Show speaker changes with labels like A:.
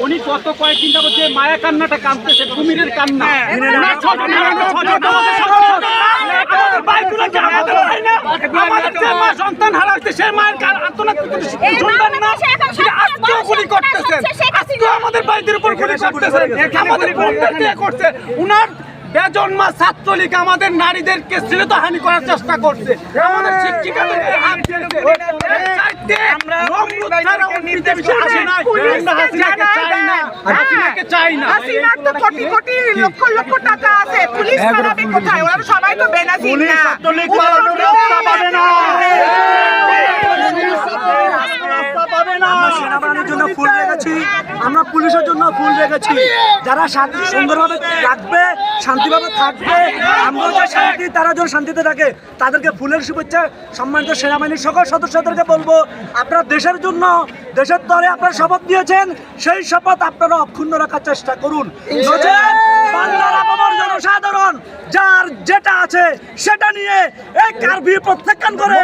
A: উনি গত কয়েকদিন মায়া কান্নাটা কাঁদতেছে কুমিরের কান্না আমাদের করছে উনার ছাত্রলীগ আমাদের নারীদেরকে শ্লীলতাহানি করার চেষ্টা করছে আমাদের হাত দিয়েছে। এর চাইতে নমরুদ ছাড়া অন্য পৃথিবীতে আসে নাই। আমরা হাসিনাকে চাই না। হাসিনাকে চাই না।
B: হাসিনার তো কোটি কোটি লক্ষ লক্ষ টাকা আছে। পুলিশ কোথায়? ওরা তো সবাই তো বেনাজির না।
C: সেনাবাহিনীর জন্য ফুল রেখেছি আমরা পুলিশের জন্য ফুল রেখেছি যারা শান্তি সুন্দরভাবে রাখবে শান্তিভাবে থাকবে আমরা যে শান্তি তারা যেন শান্তিতে থাকে তাদেরকে ফুলের শুভেচ্ছা সম্মানিত সেনাবাহিনীর সকল সদস্যদেরকে বলব আপনারা দেশের জন্য দেশের তরে আপনারা শপথ দিয়েছেন সেই শপথ আপনারা অক্ষুণ্ণ রাখার চেষ্টা করুন। বাংলার আপামর জনসাধারণ যার যেটা আছে সেটা নিয়ে এই কারভি প্রত্যাখ্যান করে